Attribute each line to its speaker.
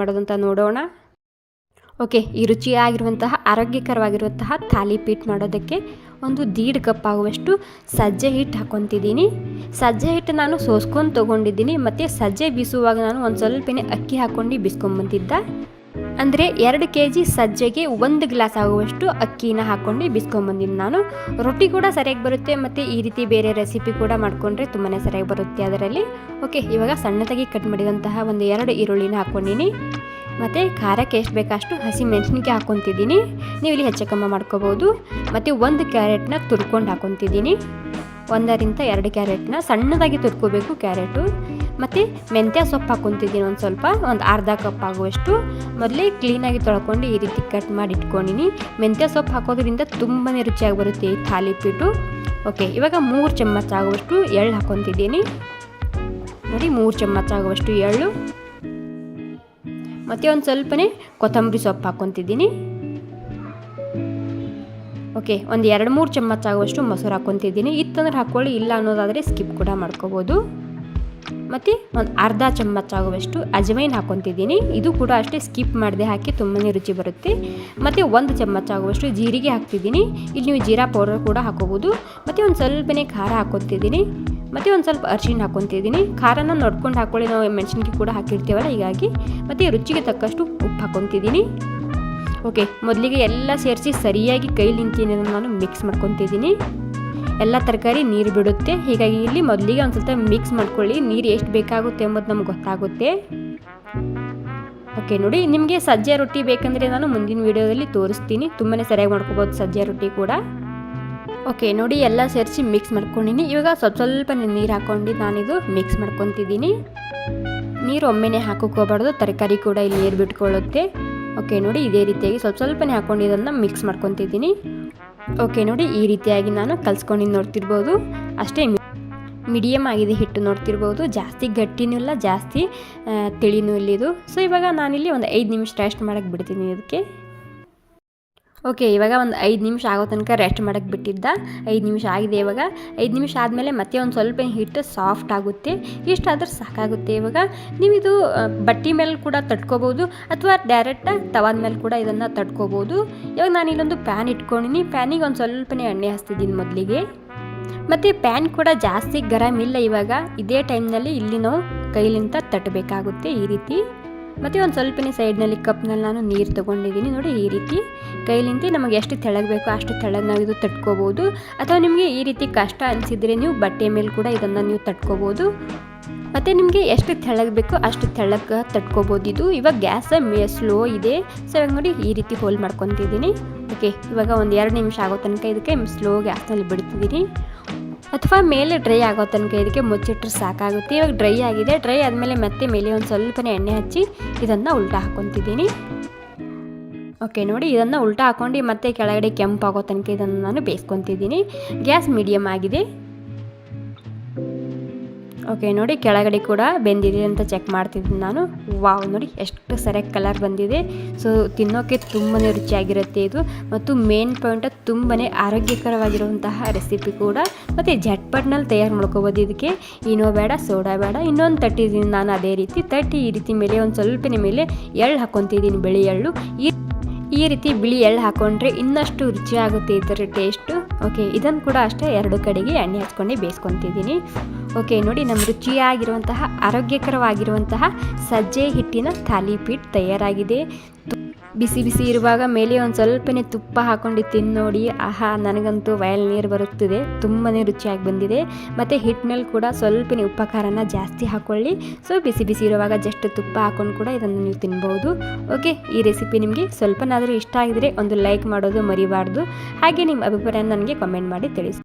Speaker 1: ಮಾಡೋದಂತ ನೋಡೋಣ. ಓಕೆ, ಈ ರುಚಿಯಾಗಿರುವಂತಹ, ಆರೋಗ್ಯಕರವಾಗಿರುವಂತಹ ಥಾಲಿ ಪೀಟ್ ಮಾಡೋದಕ್ಕೆ ಒಂದು ದೀಡ್ ಕಪ್ ಆಗುವಷ್ಟು ಸಜ್ಜೆ ಹಿಟ್ಟು ಹಾಕ್ಕೊತಿದ್ದೀನಿ. ಸಜ್ಜೆ ಹಿಟ್ಟು ನಾನು ಸೋಸ್ಕೊಂಡು ತೊಗೊಂಡಿದ್ದೀನಿ. ಮತ್ತು ಸಜ್ಜೆ ಬೀಸುವಾಗ ನಾನು ಒಂದು ಸ್ವಲ್ಪನೇ ಅಕ್ಕಿ ಹಾಕ್ಕೊಂಡು ಬಿಸ್ಕೊಂಬಂತಿದ್ದೆ. ಅಂದರೆ ಎರಡು ಕೆ ಜಿ ಸಜ್ಜೆಗೆ ಒಂದು ಗ್ಲಾಸ್ ಆಗುವಷ್ಟು ಅಕ್ಕಿನ ಹಾಕ್ಕೊಂಡು ಬಿಸ್ಕೊಂಬಂದಿನಿ ನಾನು. ರೊಟ್ಟಿ ಕೂಡ ಸರಿಯಾಗಿ ಬರುತ್ತೆ ಮತ್ತು ಈ ರೀತಿ ಬೇರೆ ರೆಸಿಪಿ ಕೂಡ ಮಾಡಿಕೊಂಡ್ರೆ ತುಂಬಾ ಸರಿಯಾಗಿ ಬರುತ್ತೆ ಅದರಲ್ಲಿ. ಓಕೆ ಇವಾಗ ಸಣ್ಣದಾಗಿ ಕಟ್ ಮಾಡಿದಂತಹ ಒಂದು ಎರಡು ಈರುಳ್ಳಿನ ಹಾಕ್ಕೊಂಡಿನಿ ಮತ್ತು ಖಾರಕ್ಕೆ ಎಷ್ಟು ಬೇಕಷ್ಟು ಹಸಿ ಮೆಣಸಿನ್ಕಾಯಿ ಹಾಕ್ಕೊತಿದ್ದೀನಿ ನೀವು ಇಲ್ಲಿ ಹೆಚ್ಚು ಕಮ್ಮಿ ಮಾಡ್ಕೋಬೋದು. ಮತ್ತು ಒಂದು ಕ್ಯಾರೆಟ್ನ ತುರ್ಕೊಂಡು ಹಾಕ್ಕೊತಿದ್ದೀನಿ ಒಂದರಿಂದ ಎರಡು ಕ್ಯಾರೆಟ್ನ ಸಣ್ಣದಾಗಿ ತುರ್ಕೋಬೇಕು ಕ್ಯಾರೆಟು. ಮತ್ತು ಮೆಂತ್ಯ ಸೊಪ್ಪು ಹಾಕ್ಕೊತಿದ್ದೀನಿ ಒಂದು ಸ್ವಲ್ಪ, ಒಂದು ಅರ್ಧ ಕಪ್ ಆಗುವಷ್ಟು. ಮೊದಲೇ ಕ್ಲೀನಾಗಿ ತೊಳ್ಕೊಂಡು ಈ ರೀತಿ ಕಟ್ ಮಾಡಿ ಇಟ್ಕೊಂಡಿನಿ. ಮೆಂತ್ಯ ಸೊಪ್ಪು ಹಾಕೋದ್ರಿಂದ ತುಂಬಾ ರುಚಿಯಾಗಿ ಬರುತ್ತೆ ಈ ಥಾಲಿಪೀಟು ಓಕೆ ಇವಾಗ ಮೂರು ಚಮಚ ಆಗುವಷ್ಟು ಎಳ್ಳು ಹಾಕೊತಿದ್ದೀನಿ. ನೋಡಿ, ಮೂರು ಚಮಚ ಆಗುವಷ್ಟು ಎಳ್ಳು. ಮತ್ತು ಒಂದು ಸ್ವಲ್ಪನೇ ಕೊತ್ತಂಬರಿ ಸೊಪ್ಪು ಹಾಕ್ಕೊತಿದ್ದೀನಿ ಓಕೆ ಒಂದು ಎರಡು ಮೂರು ಚಮಚ ಆಗುವಷ್ಟು ಮೊಸರು ಹಾಕೊತಿದ್ದೀನಿ. ಇತ್ತಂದ್ರೆ ಹಾಕ್ಕೊಳ್ಳಿ ಇಲ್ಲ ಅನ್ನೋದಾದರೆ ಸ್ಕಿಪ್ ಕೂಡ ಮಾಡ್ಕೋಬೋದು. ಮತ್ತು ಒಂದು ಅರ್ಧ ಚಮಚ ಆಗುವಷ್ಟು ಅಜವೈನ್ ಹಾಕ್ಕೊತಿದ್ದೀನಿ ಇದು ಕೂಡ ಅಷ್ಟೇ ಸ್ಕಿಪ್ ಮಾಡದೆ ಹಾಕಿ ತುಂಬಾ ರುಚಿ ಬರುತ್ತೆ. ಮತ್ತು ಒಂದು ಚಮಚ ಆಗುವಷ್ಟು ಜೀರಿಗೆ ಹಾಕ್ತಿದ್ದೀನಿ. ಇಲ್ಲಿ ನೀವು ಜೀರಾ ಪೌಡರ್ ಕೂಡ ಹಾಕೋಬೋದು. ಮತ್ತು ಒಂದು ಸ್ವಲ್ಪನೇ ಖಾರ ಹಾಕೊತಿದ್ದೀನಿ. ಮತ್ತು ಒಂದು ಸ್ವಲ್ಪ ಅರ್ಶಿನ ಹಾಕೊತಿದ್ದೀನಿ. ಖಾರನ ನೋಡ್ಕೊಂಡು ಹಾಕ್ಕೊಳ್ಳಿ ನಾವು ಮೆಣಸಿನ್ಕಾಯಿ ಕೂಡ ಹಾಕಿರ್ತೀವಲ್ಲ, ಹೀಗಾಗಿ. ಮತ್ತು ರುಚಿಗೆ ತಕ್ಕಷ್ಟು ಉಪ್ಪು ಹಾಕೊತಿದ್ದೀನಿ. ಓಕೆ ಮೊದಲಿಗೆ ಎಲ್ಲ ಸೇರಿಸಿ ಸರಿಯಾಗಿ ಕೈ ನಿಂತೀನಿ ನಾನು ಮಿಕ್ಸ್ ಮಾಡ್ಕೊತಿದ್ದೀನಿ. ಎಲ್ಲ ತರಕಾರಿ ನೀರು ಬಿಡುತ್ತೆ. ಹೀಗಾಗಿ ಇಲ್ಲಿ ಮೊದಲಿಗೆ ಒಂದು ಸ್ವಲ್ಪ ಮಿಕ್ಸ್ ಮಾಡ್ಕೊಳ್ಳಿ. ನೀರು ಎಷ್ಟು ಬೇಕಾಗುತ್ತೆ ಎಂಬುದು ನಮ್ಗೆ ಗೊತ್ತಾಗುತ್ತೆ. ಓಕೆ ನೋಡಿ, ನಿಮಗೆ ಸಜ್ಜೆ ರೊಟ್ಟಿ ಬೇಕಂದರೆ ನಾನು ಮುಂದಿನ ವೀಡಿಯೋದಲ್ಲಿ ತೋರಿಸ್ತೀನಿ. ತುಂಬಾ ಸರಿಯಾಗಿ ಮಾಡ್ಕೋಬೋದು ಸಜ್ಜೆ ರೊಟ್ಟಿ ಕೂಡ. ಓಕೆ ನೋಡಿ, ಎಲ್ಲ ಸೇರಿಸಿ ಮಿಕ್ಸ್ ಮಾಡ್ಕೊಂಡಿನಿ. ಇವಾಗ ಸ್ವಲ್ಪ ಸ್ವಲ್ಪ ನೀರು ಹಾಕ್ಕೊಂಡು ನಾನಿದು ಮಿಕ್ಸ್ ಮಾಡ್ಕೊತಿದ್ದೀನಿ. ನೀರು ಒಮ್ಮೆನೇ ಹಾಕೋಕೋಬಾರ್ದು. ತರಕಾರಿ ಕೂಡ ಇಲ್ಲಿ ನೀರು ಬಿಟ್ಕೊಳ್ಳುತ್ತೆ. ಓಕೆ ನೋಡಿ, ಇದೇ ರೀತಿಯಾಗಿ ಸ್ವಲ್ಪ ಸ್ವಲ್ಪನೇ ಹಾಕ್ಕೊಂಡು ಮಿಕ್ಸ್ ಮಾಡ್ಕೊತಿದ್ದೀನಿ. ಓಕೆ ನೋಡಿ, ಈ ರೀತಿಯಾಗಿ ನಾನು ಕಲ್ಸ್ಕೊಂಡಿದ್ದು ನೋಡ್ತಿರ್ಬೋದು. ಅಷ್ಟೇ ಮೀಡಿಯಮ್ ಆಗಿದೆ ಹಿಟ್ಟು ನೋಡ್ತಿರ್ಬೋದು. ಜಾಸ್ತಿ ಗಟ್ಟಿನೂ ಇಲ್ಲ, ಜಾಸ್ತಿ ತಿಳಿನೂ ಇಲ್ಲ ಇದು. ಸೊ ಇವಾಗ ನಾನಿಲ್ಲಿ ಒಂದು ಐದು ನಿಮಿಷ ರೆಸ್ಟ್ ಮಾಡೋಕ್ಕೆ ಬಿಡ್ತೀನಿ ಇದಕ್ಕೆ. ಓಕೆ ಇವಾಗ ಒಂದು ಐದು ನಿಮಿಷ ಆಗೋ ತನಕ ರೆಸ್ಟ್ ಮಾಡೋಕ್ಕೆ ಬಿಟ್ಟಿದ್ದ. ಐದು ನಿಮಿಷ ಆಗಿದೆ ಇವಾಗ. ಐದು ನಿಮಿಷ ಆದಮೇಲೆ ಮತ್ತೆ ಒಂದು ಸ್ವಲ್ಪ ಹಿಟ್ಟು ಸಾಫ್ಟ್ ಆಗುತ್ತೆ. ಇಷ್ಟಾದ್ರೆ ಸಾಕಾಗುತ್ತೆ ಇವಾಗ. ನೀವು ಇದು ಬಟ್ಟೆ ಮೇಲೆ ಕೂಡ ತಟ್ಕೋಬೋದು ಅಥವಾ ಡೈರೆಕ್ಟಾಗಿ ತವಾದ ಮೇಲೆ ಕೂಡ ಇದನ್ನು ತಟ್ಕೋಬೋದು. ಇವಾಗ ನಾನು ಇಲ್ಲೊಂದು ಪ್ಯಾನ್ ಇಟ್ಕೊಂಡಿನಿ. ಪ್ಯಾನಿಗೆ ಒಂದು ಸ್ವಲ್ಪನೇ ಎಣ್ಣೆ ಹಚ್ತಿದ್ದೀನಿ ಮೊದಲಿಗೆ. ಮತ್ತು ಪ್ಯಾನ್ ಕೂಡ ಜಾಸ್ತಿ ಗರಮ್ ಇಲ್ಲ ಇವಾಗ. ಇದೇ ಟೈಮ್ನಲ್ಲಿ ಇಲ್ಲಿ ನಾವು ಕೈಲಿಂದ ತಟ್ಟಬೇಕಾಗುತ್ತೆ ಈ ರೀತಿ. ಮತ್ತು ಒಂದು ಸ್ವಲ್ಪನೇ ಸೈಡ್ನಲ್ಲಿ ಕಪ್ನಲ್ಲಿ ನಾನು ನೀರು ತೊಗೊಂಡಿದ್ದೀನಿ. ನೋಡಿ ಈ ರೀತಿ ಕೈಲಿಂದ ನಮಗೆ ಎಷ್ಟು ತೆಳಗಬೇಕು ಅಷ್ಟು ತೆಳಗೆ ನಾವು ಇದು ತಟ್ಕೋಬೋದು. ಅಥವಾ ನಿಮಗೆ ಈ ರೀತಿ ಕಷ್ಟ ಅನಿಸಿದರೆ ನೀವು ಬಟ್ಟೆ ಮೇಲೆ ಕೂಡ ಇದನ್ನು ನೀವು ತಟ್ಕೋಬೋದು. ಮತ್ತು ನಿಮಗೆ ಎಷ್ಟು ತೆಳಗೆ ಬೇಕೋ ಅಷ್ಟು ತೆಳಗೆ ತಟ್ಕೋಬೋದು ಇದು. ಇವಾಗ ಗ್ಯಾಸ್ ಮೇ ಸ್ಲೋ ಇದೆ. ಸೊ ನೋಡಿ ಈ ರೀತಿ ಹೋಲ್ ಮಾಡ್ಕೊತಿದ್ದೀನಿ. ಓಕೆ ಇವಾಗ ಒಂದು ಎರಡು ನಿಮಿಷ ಆಗೋ ತನಕ ಇದಕ್ಕೆ ಸ್ಲೋ ಗ್ಯಾಸ್ನಲ್ಲಿ ಬಿಡ್ತಿದ್ದೀನಿ. ಅಥವಾ ಮೇಲೆ ಡ್ರೈ ಆಗೋ ತನಕ ಇದಕ್ಕೆ ಮುಚ್ಚಿಟ್ರೆ ಸಾಕಾಗುತ್ತೆ. ಇವಾಗ ಡ್ರೈ ಆಗಿದೆ. ಡ್ರೈ ಆದಮೇಲೆ ಮತ್ತೆ ಮೇಲೆ ಒಂದು ಸ್ವಲ್ಪನೇ ಎಣ್ಣೆ ಹಚ್ಚಿ ಇದನ್ನು ಉಲ್ಟಾ ಹಾಕ್ಕೊತಿದ್ದೀನಿ ಓಕೆ ನೋಡಿ ಇದನ್ನು ಉಲ್ಟಾ ಹಾಕ್ಕೊಂಡು ಮತ್ತೆ ಕೆಳಗಡೆ ಕೆಂಪಾಗೋ ತನಕ ಇದನ್ನು ನಾನು ಬೇಯಿಸ್ಕೊತಿದ್ದೀನಿ ಗ್ಯಾಸ್ ಮೀಡಿಯಮ್ ಆಗಿದೆ. ಓಕೆ ನೋಡಿ ಕೆಳಗಡೆ ಕೂಡ ಬೆಂದಿದೆ ಅಂತ ಚೆಕ್ ಮಾಡ್ತಿದ್ದೀನಿ ನಾನು. ವಾವ್ ನೋಡಿ ಎಷ್ಟು ಸರಿಯಾಗಿ ಕಲರ್ ಬಂದಿದೆ. ಸೊ ತಿನ್ನೋಕ್ಕೆ ತುಂಬಾ ರುಚಿಯಾಗಿರುತ್ತೆ ಇದು. ಮತ್ತು ಮೇನ್ ಪಾಯಿಂಟ್ ತುಂಬಾ ಆರೋಗ್ಯಕರವಾಗಿರುವಂತಹ ರೆಸಿಪಿ ಕೂಡ. ಮತ್ತು ಜಟ್ಪಟ್ನಲ್ಲಿ ತಯಾರು ಮಾಡ್ಕೋಬೋದು ಇದಕ್ಕೆ. ಏನೋ ಬೇಡ, ಸೋಡಾ ಬೇಡ. ಇನ್ನೊಂದು ತಟ್ಟಿದ್ದೀನಿ ನಾನು ಅದೇ ರೀತಿ. ತಟ್ಟಿ ಈ ರೀತಿ ಮೇಲೆ, ಒಂದು ಸ್ವಲ್ಪ ಮೇಲೆ ಎಳ್ಳು ಹಾಕ್ಕೊತಿದ್ದೀನಿ ಬಿಳಿ ಎಳ್ಳು. ಈ ಈ ರೀತಿ ಬಿಳಿ ಎಳ್ಳು ಹಾಕೊಂಡ್ರೆ ಇನ್ನಷ್ಟು ರುಚಿಯಾಗುತ್ತೆ ಇದರ ಟೇಸ್ಟು ಓಕೆ ಇದನ್ನು ಕೂಡ ಅಷ್ಟೇ ಎರಡು ಕಡೆಗೆ ಎಣ್ಣೆ ಹಚ್ಕೊಂಡು ಬೇಯಿಸ್ಕೊತಿದ್ದೀನಿ. ಓಕೆ, ನೋಡಿ ನಮ್ಮ ರುಚಿಯಾಗಿರುವಂತಹ, ಆರೋಗ್ಯಕರವಾಗಿರುವಂತಹ ಸಜ್ಜೆ ಹಿಟ್ಟಿನ ಥಾಲಿಪೀಟ್ ತಯಾರಾಗಿದೆ. ಬಿಸಿ ಬಿಸಿ ಇರುವಾಗ ಮೇಲೆ ಒಂದು ಸ್ವಲ್ಪನೇ ತುಪ್ಪ ಹಾಕೊಂಡು ತಿಂದು ನೋಡಿ. ಆಹಾ, ನನಗಂತೂ ವಯಲ್ ನೀರು ಬರುತ್ತಿದೆ. ತುಂಬಾ ರುಚಿಯಾಗಿ ಬಂದಿದೆ. ಮತ್ತು ಹಿಟ್ಟಿನಲ್ಲಿ ಕೂಡ ಸ್ವಲ್ಪನೇ ಉಪಕಾರನ ಜಾಸ್ತಿ ಹಾಕೊಳ್ಳಿ. ಸೊ, ಬಿಸಿ ಬಿಸಿ ಇರುವಾಗ ಜಸ್ಟ್ ತುಪ್ಪ ಹಾಕೊಂಡು ಕೂಡ ಇದನ್ನು ನೀವು ತಿನ್ಬೋದು. ಓಕೆ, ಈ ರೆಸಿಪಿ ನಿಮಗೆ ಸ್ವಲ್ಪನಾದರೂ ಇಷ್ಟ ಆಗಿದರೆ ಒಂದು ಲೈಕ್ ಮಾಡೋದು ಮರಿಬಾರ್ದು. ಹಾಗೆ ನಿಮ್ಮ ಅಭಿಪ್ರಾಯ ನನಗೆ ಕಮೆಂಟ್ ಮಾಡಿ ತಿಳಿಸಿ.